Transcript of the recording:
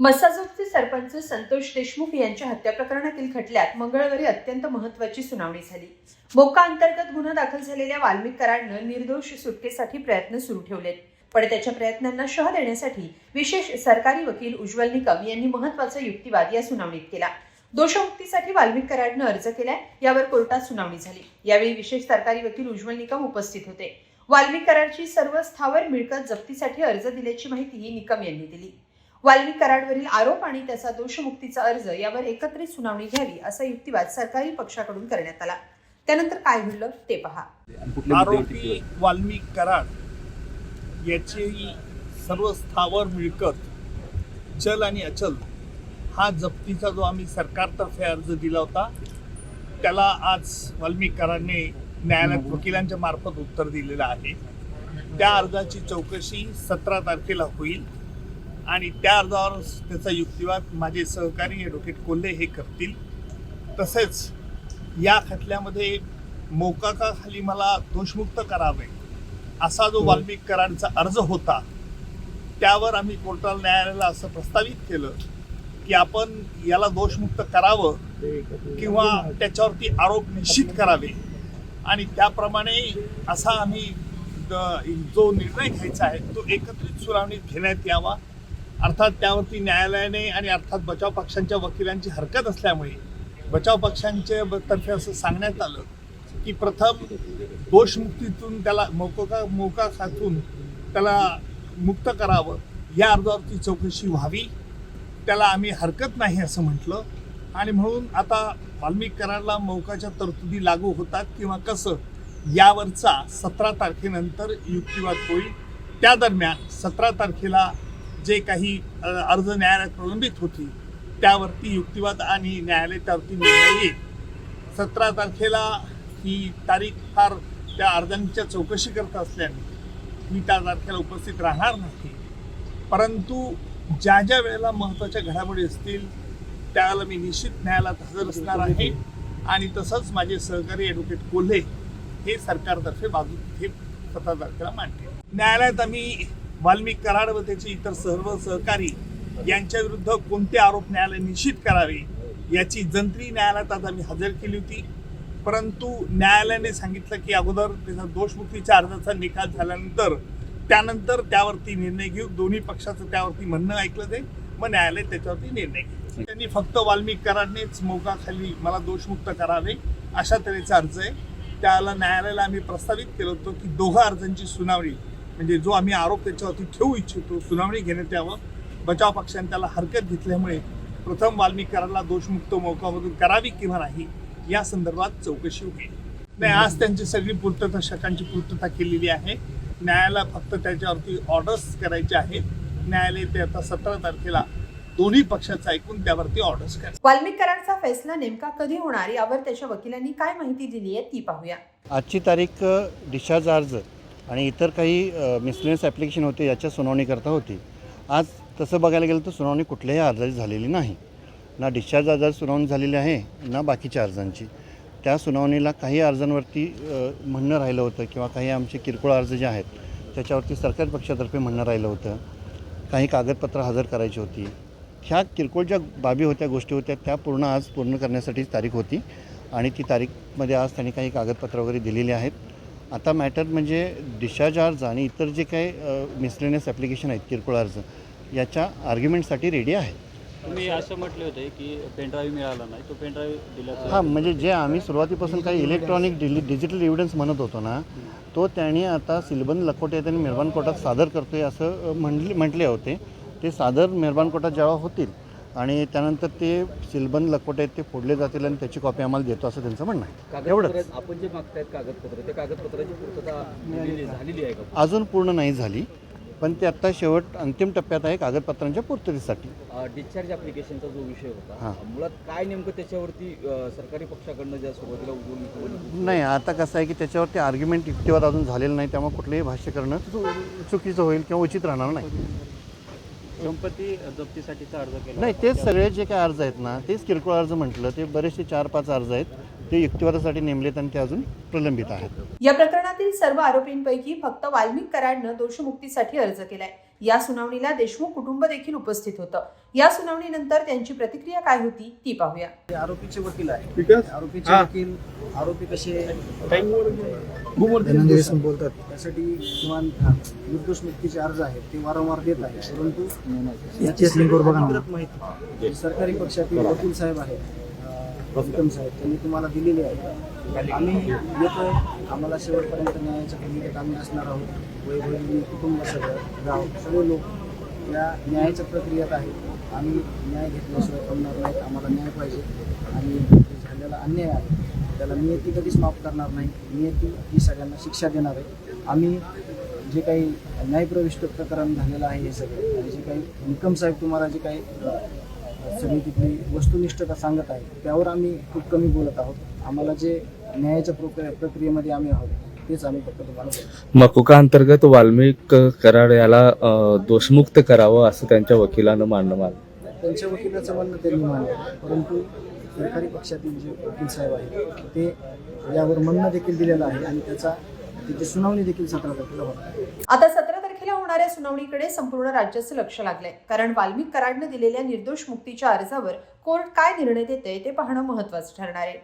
मसाजोगचे सरपंच संतोष देशमुख यांच्या हत्या प्रकरणातील खटल्यात मंगळवारी अत्यंत महत्वाची सुनावणी झाली. मोका अंतर्गत गुन्हा दाखल झालेल्या वाल्मिक कराडनं निर्दोष सुटकेसाठी प्रयत्न सुरू ठेवलेत. पण त्याच्या प्रयत्नांना शह देण्यासाठी विशेष सरकारी वकील उज्ज्वल निकम यांनी महत्त्वाचा युक्तिवाद या सुनावणीत केला. दोषमुक्तीसाठी वाल्मिक कराडनं अर्ज केलाय यावर कोर्टात सुनावणी झाली. यावेळी विशेष सरकारी वकील उज्ज्वल निकम उपस्थित होते. वाल्मिक कराडची सर्व स्थावर मिळकत जप्तीसाठी अर्ज दिल्याची माहितीही निकम यांनी दिली. वाल्मिक कराडवरील आरोप आणि त्याचा दोषमुक्तीचा अर्ज यावर एकत्रित सुनावणी घ्यावी असा युक्तिवाद सरकारी पक्षाकडून करण्यात आला. त्यानंतर काय घडलं ते पहा. आरोपी वाल्मिक कराड याची सर्व स्थावर मिळकत चल आणि अचल हा जप्तीचा जो आम्ही सरकारतर्फे अर्ज दिला होता त्याला आज वाल्मिक कराडने न्यायालयात वकिलांच्या मार्फत उत्तर दिलेलं आहे. त्या अर्जाची चौकशी सतरा तारखेला होईल. आणि त्या अर्जावर त्याचा युक्तिवाद माझे सहकारी ॲडव्होकेट कोल्हे हे करतील. तसेच या खटल्यामध्ये मोकाकाखाली मला दोषमुक्त करावे असा जो वाल्मिक कराडचा अर्ज होता त्यावर आम्ही कोर्टाला न्यायालयाला असं प्रस्तावित केलं की आपण याला दोषमुक्त करावं किंवा त्याच्यावरती आरोप निश्चित करावे. आणि त्याप्रमाणे असा आम्ही जो निर्णय घ्यायचा आहे तो एकत्रित सुनावणीत घेण्यात यावा. अर्थात त्यावरती न्यायालयाने आणि अर्थात बचाव पक्षांच्या वकिलांची हरकत असल्यामुळे बचाव पक्षांचे ब- तर्फे असं सांगण्यात आलं की प्रथम दोषमुक्तीतून त्याला मोका मोका खातून त्याला मुक्त करावं या अर्जावरती चौकशी व्हावी त्याला आम्ही हरकत नाही असं म्हटलं. आणि म्हणून आता वाल्मिक कराडला मौकाच्या तरतुदी लागू होतात किंवा कसं यावरचा सतरा तारखेनंतर युक्तिवाद होईल. त्या दरम्यान सतरा तारखेला जे काही अर्ज न्यायालयात प्रलंबित होती त्यावरती युक्तिवाद आणि न्यायालय त्यावरती निर्णय येईल. सतरा तारखेला ही तारीख फार त्या अर्जांच्या चौकशी करत असल्याने मी त्या तारखेला उपस्थित राहणार नाही. परंतु ज्या ज्या वेळेला महत्त्वाच्या घडामोडी असतील त्यावेळेला मी निश्चित न्यायालयात हजर असणार आहे आणि तसंच माझे सहकारी ॲडव्होकेट कोल्हे हे सरकारतर्फे बाजू तिथे सतरा तारखेला मांडतील. न्यायालयात आम्ही वाल्मिक कराड व त्याचे इतर सर्व सहकारी यांच्या विरुद्ध कोणते आरोप न्यायालय निश्चित करावे याची जंत्री न्यायालयात आज आम्ही हजर केली होती. परंतु न्यायालयाने सांगितलं की अगोदर त्याचा दोषमुक्तीच्या अर्जाचा निकाल झाल्यानंतर त्यानंतर त्यावरती निर्णय घेऊ. दोन्ही पक्षाचं त्यावरती म्हणणं ऐकलं जाईल. मग न्यायालय त्याच्यावरती निर्णय घेईल. त्यांनी फक्त वाल्मिक कराडनेच मोकाखाली मला दोषमुक्त करावे अशा तऱ्हेचा अर्ज आहे. त्याला न्यायालयाला आम्ही प्रस्तावित केलं होतं की दोघं अर्जांची सुनावणी म्हणजे जो आम्ही आरोप त्याच्यावरती ठेवू इच्छितो सुनावणी घेण्यात यावं. बचाव पक्षाने त्याला हरकत घेतल्यामुळे प्रथम वाल्मिक कराडला दोषमुक्त मोकामधून करावी किंवा नाही या संदर्भात चौकशी होईल. नाही आज त्यांची सगळी पूर्तता शकांची पूर्तता केलेली आहे. न्यायालयाला फक्त त्याच्यावरती ऑर्डर्स करायचे आहेत. न्यायालय ते आता सतरा तारखेला दोन्ही पक्षाचं ऐकून त्यावरती ऑर्डर्स करेल वाल्मिक कराडचा फैसला नेमका कधी होणार? यावर त्याच्या वकिलांनी काय माहिती दिली आहे ती पाहूया. आजची तारीख डिस्चार्ज अर्ज आणि इतर काही मिसलेनियस ॲप्लिकेशन होते याच्या सुनावणीकरता होती. आज तसं बघायला गेलं तर सुनावणी कुठल्याही अर्जाची झालेली नाही. ना डिस्चार्ज अर्जाची सुनावणी झालेली आहे ना बाकीच्या अर्जांची. त्या सुनावणीला काही अर्जांवरती म्हणणं राहिलं होतं किंवा काही आमचे किरकोळ अर्ज जे आहेत त्याच्यावरती सरकारी पक्षातर्फे म्हणणं राहिलं होतं. काही कागदपत्र हजर करायची होती. ह्या किरकोळ ज्या बाबी होत्या गोष्टी होत्या त्या पूर्ण आज पूर्ण करण्यासाठी तारीख होती. आणि ती तारीखमध्ये आज त्यांनी काही कागदपत्र वगैरे दिलेली आहेत. आता मॅटर म्हणजे डिस्चार्ज अर्ज आणि इतर जे काही मिसलेनियस ॲप्लिकेशन आहेत किरकोळ अर्ज याच्या आर्ग्युमेंटसाठी रेडी आहे. तुम्ही असं म्हटले होते की पेनड्राईव्ह मिळाला नाही तो पेनड्राईव्ह दिल्याचं हां म्हणजे जे आम्ही सुरुवातीपासून काही इलेक्ट्रॉनिक डिलि डिजिटल एव्हिडन्स म्हणत होतो ना तो त्यांनी आता सिलबंद लखोटे त्यांनी मेहरबान कोर्टात सादर करतोय असं म्हणले म्हटले होते. ते सादर मेहरबान कोर्टात जेव्हा होतील आणि त्यानंतर ते सिलबंद लखोटे आहेत ते फोडले जातील आणि त्याची कॉपी आम्हाला देतो असं त्यांचं म्हणणं आहे. एवढंच. कागदपत्र आपण जे मागतायत कागदपत्र त्या कागदपत्राची पूर्तता झालेली आहे का? अजून पूर्ण नाही झाली पण ते आत्ता शेवट अंतिम टप्प्यात आहे कागदपत्रांच्या पूर्ततेसाठी. डिस्चार्ज ॲप्लिकेशनचा जो विषय हां. होता मुळात काय नेमकं त्याच्यावरती सरकारी पक्षाकडनं ज्या सुरुवातीला नाही आता कसं आहे की त्याच्यावरती आर्ग्युमेंट युक्तिवाद अजून झालेलं नाही त्यामुळे कुठलंही भाष्य करणं चुकीचं होईल किंवा उचित राहणार नाही. संपत्ती जप्तीसाठीचा अर्ज केला नाही तेच सगळे जे काही अर्ज आहेत ना तेच किरकोळ अर्ज म्हटलं ते बरेचसे चार पाच अर्ज आहेत ते युक्तिवादासाठी नेमलेत आणि ते अजून प्रलंबित आहेत. या प्रकरणातील सर्व आरोपींपैकी फक्त वाल्मिक कराडनं दोषमुक्तीसाठी अर्ज केलाय. या सुनावणीला देशमुख कुटुंब देखील उपस्थित होतं. या सुनावणीनंतर त्यांची प्रतिक्रिया काय होती ती पाहूया. आरोपीचे वकील आहे आरोपीचे वकील आरोपी कसे धनंजय देशमुख बोलतात. त्यासाठी किमान निर्दोष मुक्तीचे अर्ज आहेत ते वारंवार देत आहे परंतु याची माहिती सरकारी पक्षातील वकील साहेब आहेत विक्रम साहेब त्यांनी तुम्हाला दिलेली आहे आम्ही येतोय आम्हाला शेवटपर्यंत न्यायाच्या भूमिकेत आम्ही असणार आहोत. वैभवी कुटुंब सगळं गाव सगळे लोक या न्यायाच्या प्रक्रियेत आहेत. आम्ही न्याय घेतल्याशिवाय थांबणार नाहीत. आम्हाला न्याय पाहिजे. आणि झालेला अन्याय आहे त्याला नियती कधीच माफ करणार नाही. नियती ही सगळ्यांना शिक्षा देणार आहे. आम्ही जे काही न्यायप्रविष्ट प्रकरण झालेलं आहे हे सगळं आणि जे काही निकम साहेब तुम्हाला जे काही सगळी तिथली वस्तुनिष्ठता सांगत आहे त्यावर आम्ही खूप कमी बोलत आहोत. आम्हाला जे न्यायाच्या प्रक्रिया प्रक्रियेमध्ये आम्ही आहोत तेच आम्ही फक्त तुम्हाला मकुका अंतर्गत वाल्मिक कराड याला दोषमुक्त करावं असं त्यांच्या वकिलानं मांडणं मानलं. त्यांच्या वकिलाचं म्हणणं त्यांनी मानलं परंतु सरकारी पक्षातील जे वकील साहेब आहेत ते यावर म्हणणं देखील दिलेलं आहे आणि त्याचा तिथे सुनावणी देखील सतरा तारखेला होणार आता सतरा तारखेला होणाऱ्या सुनावणीकडे संपूर्ण राज्याचं लक्ष लागलंय. कारण वाल्मिक कराडनं दिलेल्या निर्दोष मुक्तीच्या अर्जावर कोर्ट काय निर्णय देते ते पाहणं महत्वाचं ठरणार आहे.